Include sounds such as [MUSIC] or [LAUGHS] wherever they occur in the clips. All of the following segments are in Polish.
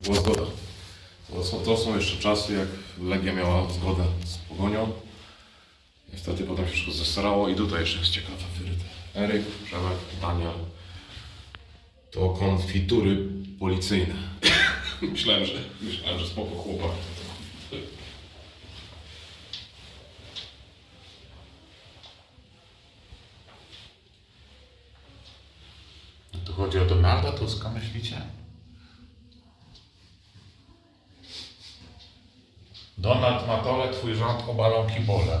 Była zgoda. To są, to są jeszcze czasy, jak Legia miała zgodę z Pogonią. Niestety potem się wszystko zesrało i tutaj jeszcze jest ciekawa wyryte. Eryk, Przemek, Daniel. To konfitury policyjne. [LAUGHS] myślałem, że, myślałem, że spoko chłopak. Tu chodzi o Donalda Tuska, myślicie? Donald Matole, twój rząd obalał kibole.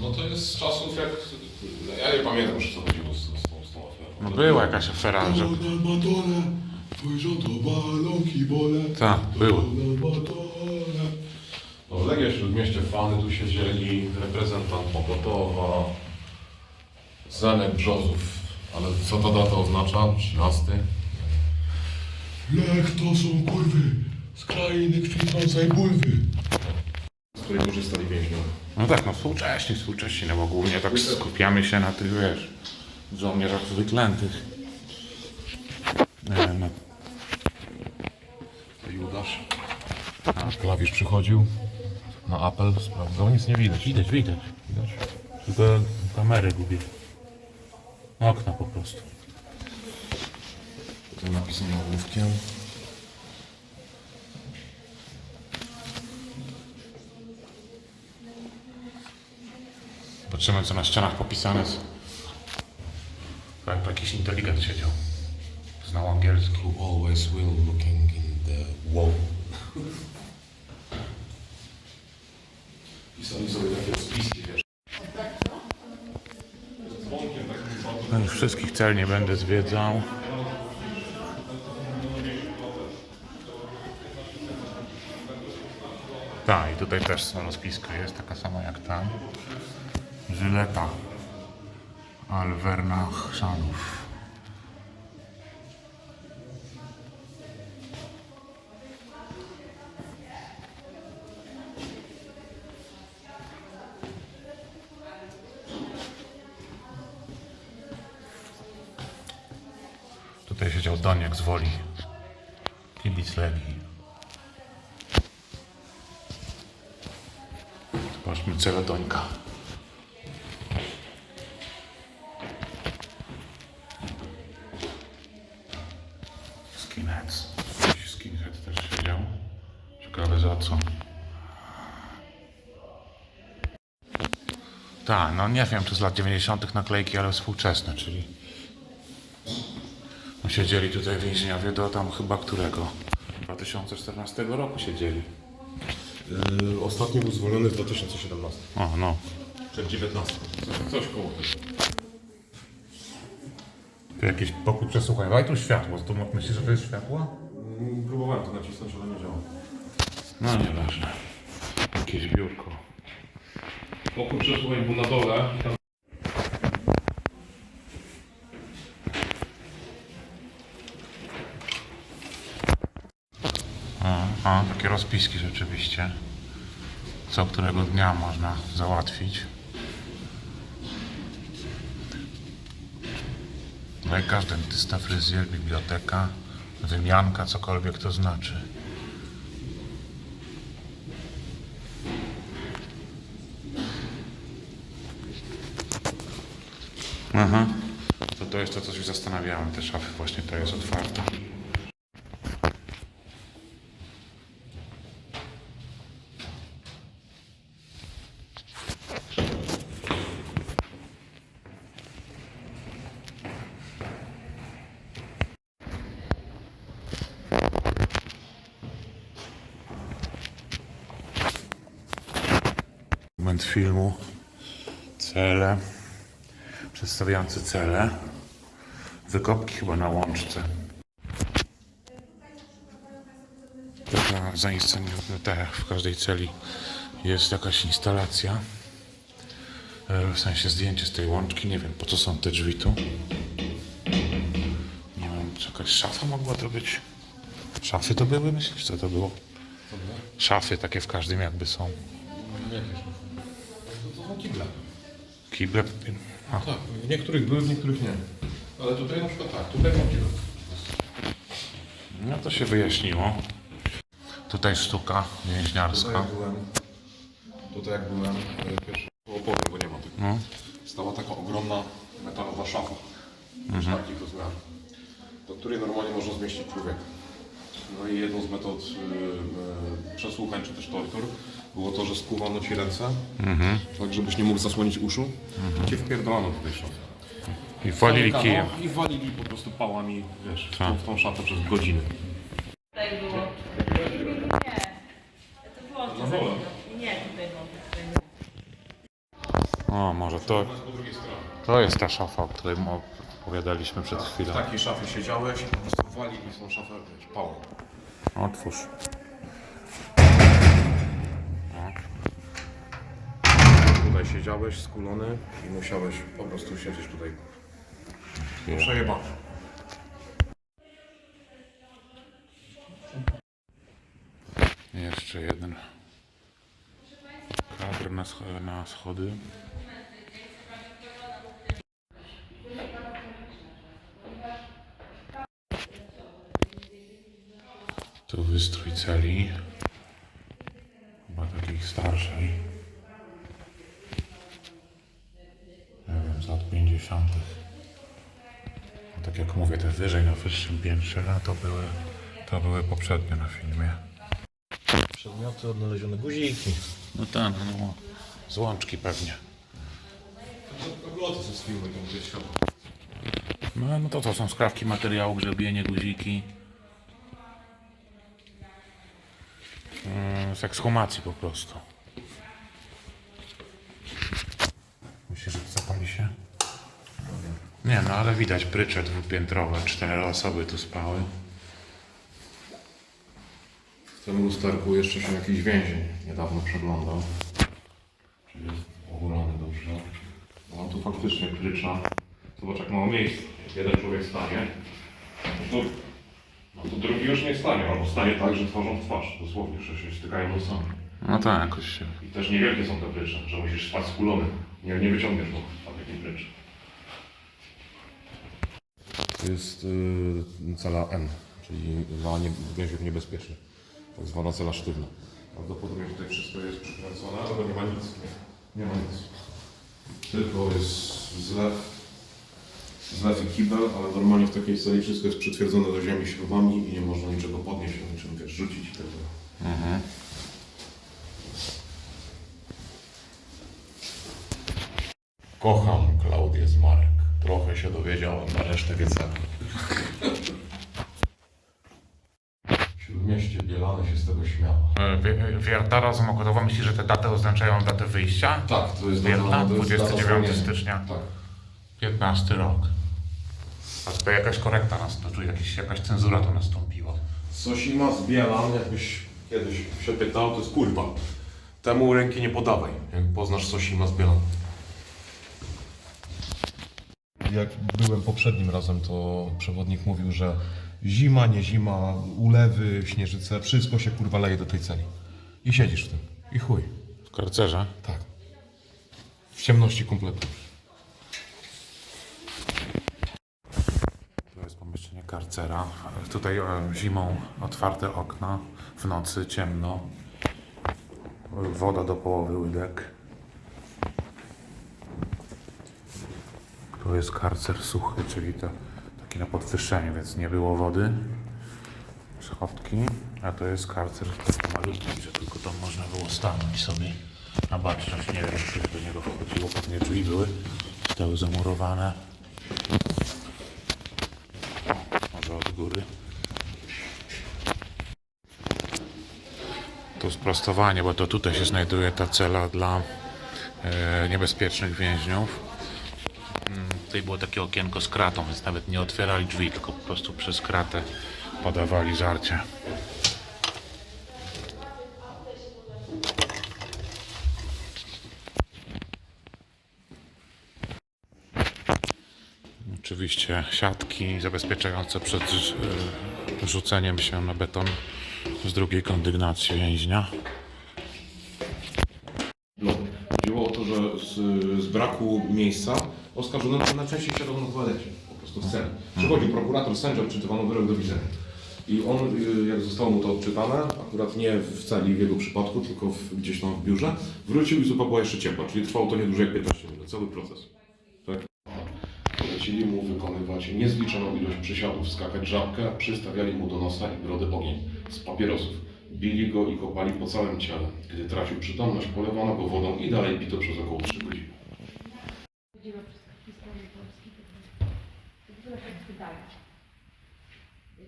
No to jest z czasów jak... Ja nie pamiętam już co chodziło z, z, tą, z tą aferą. No była jakaś afera, że... Donald Matole, twój rząd obalał kibole. Tak, było. Donald Matole. No, Legia Śródmieście, fany tu siedzieli, reprezentant Mokotowa, Zenek Brzozów, ale co ta data oznacza? 13? Lech to są kurwy z krainy kwitnącej bulwy. Z której korzystali więźniowie. No tak, no współcześni, współcześni, no bo głównie tak skupiamy się na tych, wiesz, żołnierzach wyklętych. Nie wiem, no. Judasz. Klawisz przychodził na apel, sprawdzał, nic nie widać. Widać, widać. Widać? Tylko kamerę gubię. Okna po prostu. Tutaj napisane ołówkiem. Patrzymy, co na ścianach popisane jest. Jakby jakiś inteligent siedział. Znał angielski. Who always will looking in the wall. Pisali sobie takie spiski, wiesz. Dzwonkiem takim No już wszystkich cel nie będę zwiedzał. Tak, i tutaj też rozpiska jest taka sama jak tam. Żyleta Alverna Chrzanów. Tutaj siedział Doniek z Woli. Kibic Legii. Zobaczmy cele Dońka. Ciekawe za co. Tak, no nie wiem czy z lat 90. naklejki, ale współczesne, czyli no Siedzieli tutaj więźniowie do tam chyba którego? 2014 roku siedzieli. Yy, ostatni był zwolniony w 2017. O, no. Przed 19. Coś, coś koło tego. Tu jakiś pokój przesłuchań. Daj tu światło. Tu myślisz, że to jest światło? Mm, Próbowałem to nacisnąć, ale nie działa. No nieważne. Jakieś biurko. Pokój przesłuchań był na dole. A, takie rozpiski rzeczywiście. Co którego dnia można załatwić. Lekarz, dentysta, fryzjer, biblioteka, wymianka, cokolwiek to znaczy. Aha. To to jest to, co się zastanawiałem. Te szafy właśnie to jest otwarta. Moment filmu. Cele. Przedstawiający cele. Wykopki chyba na łączce. Taka zainscenizowana, tak jak w każdej celi jest jakaś instalacja. E, W sensie zdjęcie z tej łączki. Nie wiem po co są te drzwi tu. Nie wiem, czy jakaś szafa mogła to być. Szafy to były, myślisz, co to było? Szafy takie w każdym jakby są. To są kible. Kible. A, Tak, w niektórych były, w niektórych nie. Ale tutaj na przykład tak, tutaj mam no to się wyjaśniło. Tutaj sztuka Tutaj więźniarska. jak byłem, tutaj jak byłem, e, pierwszy opowiem, bo nie ma tego. No. Stała taka ogromna metalowa szafa, już takich rozmiarów, do której normalnie można zmieścić człowieka. No i jedną z metod y, y, przesłuchań czy też tortur było to, że skuwano ci ręce, tak żebyś nie mógł zasłonić uszu, i cię wpierdolano do tej szafy. I walili Zamykano kijem. I walili po prostu pałami, wiesz, w Tak. tą, w tą szafę przez godziny. Tutaj było. Nie, nie, nie. Ja to chwilę. Nie, tutaj było. O, może to, Po drugiej stronie. to jest ta szafa, o której mo- opowiadaliśmy przed W chwilą. takiej szafie siedziałeś i po prostu walili w tą szafę wiesz, pałą. Otwórz. Tutaj siedziałeś skulony i musiałeś po prostu siedzieć tutaj. Przejebane. Jeszcze jeden kadr na, scho- na schody. Tu wystrój celi. Chyba takiej starszej. Nie wiem, z lat 50. No, tak jak mówię, te wyżej na wyższym piętrze, no to były, to były poprzednio na filmie. Przedmioty odnalezione, guziki. No tak, no, no. Złączki pewnie. Obloty ze filmu tam gdzieś tam. No, no to to są skrawki materiału, grzebienie, guziki. Mm, Z ekshumacji po prostu. Myślisz, że to zapali się? Nie, no ale widać prycze dwupiętrowe. Cztery osoby tu spały. W tym lusterku jeszcze się jakiś więzień niedawno przeglądał. Czyli jest ogólony dobrze. No tu faktycznie prycza. Zobacz jak mało miejsca. Jeden człowiek stanie, no to drugi już nie stanie. Albo stanie tak, że twarzą w twarz. Dosłownie, że się stykają nosami. No tak, jakoś się. I też niewielkie są te prycze, że musisz spać skulony. Nie, nie wyciągniesz go na takiej pryczy. To jest y, cela N, czyli dla nie, więźniów niebezpiecznych. Tak zwana cela sztywna. Prawdopodobnie tutaj wszystko jest przykręcone, ale nie ma nic. Nie, nie ma nic. Tylko jest zlew, zlew i kibel, ale normalnie w takiej celi wszystko jest przytwierdzone do ziemi śrubami i nie można niczego podnieść, niczym wiesz, rzucić i tak dalej. Kocham Klaudię z Marek. Trochę się dowiedziałem, na resztę wiecego. Śródmieście Bielany się z tego śmiało. E, Wi- Wiertara Zamokotowa myśli, że te daty oznaczają datę wyjścia? Tak, to jest Wierna? data- to jest data 29 zwolnienia. stycznia. Tak. 15 rok. A tutaj jakaś korekta nastąpiła, jakiś, jakaś cenzura to nastąpiła. Sosima z Bielan, jakbyś kiedyś się pytał, to jest kurwa. Temu ręki nie podawaj, jak poznasz Sosima z Bielan. Jak byłem poprzednim razem, to przewodnik mówił, że zima, nie zima, ulewy, śnieżyce, wszystko się kurwa leje do tej celi. I siedzisz w tym. I chuj. W karcerze? Tak. W ciemności kompletnej. To jest karcera. Tutaj e, zimą otwarte okna, w nocy ciemno. Woda do połowy łydek. Tu jest karcer suchy, czyli to taki na podwyższeniu, więc nie było wody. Schodki, a to jest karcer taki malutki, że tylko tam można było stanąć sobie na baczność. Nie wiem, czy do niego wchodziło, pewnie drzwi były, zostały zamurowane. Może od góry. Tu sprostowanie, bo to tutaj się znajduje ta cela dla e, niebezpiecznych więźniów. Mm, Tutaj było takie okienko z kratą, więc nawet nie otwierali drzwi, tylko po prostu przez kratę podawali żarcie. Oczywiście siatki zabezpieczające przed e, rzuceniem się na beton z drugiej kondygnacji więźnia. No, chodziło o to, że z, z braku miejsca oskarżony najczęściej siadał na toalecie, po prostu w celi. Przychodził prokurator, sędzia, odczytywano wyrok do widzenia. I on, y, jak zostało mu to odczytane, akurat nie w celi w jego przypadku, tylko w, gdzieś tam w biurze, wrócił i zupa była jeszcze ciepła, czyli trwało to nie jak 15 minut, cały proces. Polecili mu wykonywać niezliczoną ilość przysiadów, skakać żabkę, przystawiali mu do nosa i brody ogień z papierosów. Bili go i kopali po całym ciele. Gdy tracił przytomność, polewano go wodą i dalej bito przez około 3 godziny.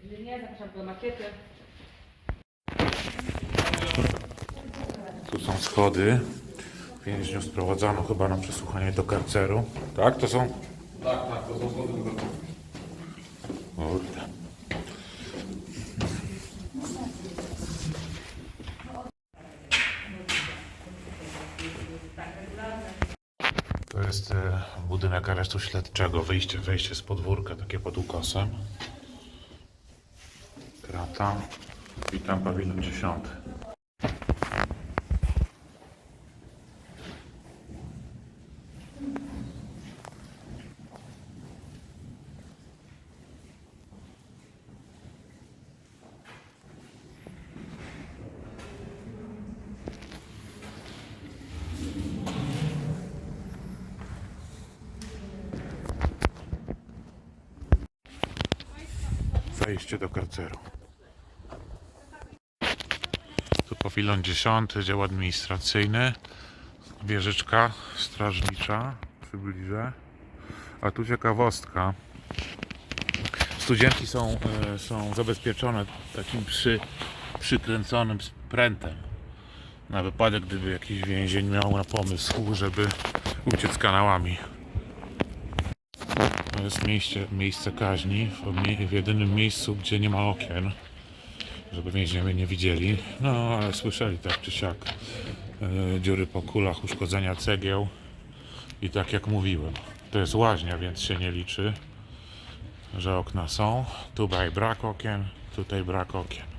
Jeżeli nie, zapraszam do makiety. Tu są schody. Więźniów sprowadzono chyba na przesłuchanie do karceru. Tak, to są? Tak, tak, to są schody To jest e, budynek aresztu śledczego. Wyjście, wejście z podwórka, takie pod ukosem. Krata. I tam pawilon 10. Wejście do karceru. Tu pawilon 10, dział administracyjny, wieżyczka strażnicza, przybliżę. A tu ciekawostka. Studenci są, e, są zabezpieczone takim przy, przykręconym prętem. Na wypadek, gdyby jakiś więzień miał na pomysł, żeby uciec kanałami. To jest miejsce, miejsce kaźni, w, w jedynym miejscu, gdzie nie ma okien, żeby więźniowie nie widzieli. No, ale słyszeli tak czy siak. E, dziury po kulach, uszkodzenia cegieł i tak jak mówiłem. To jest łaźnia, więc się nie liczy, że okna są. Tutaj brak okien, tutaj brak okien.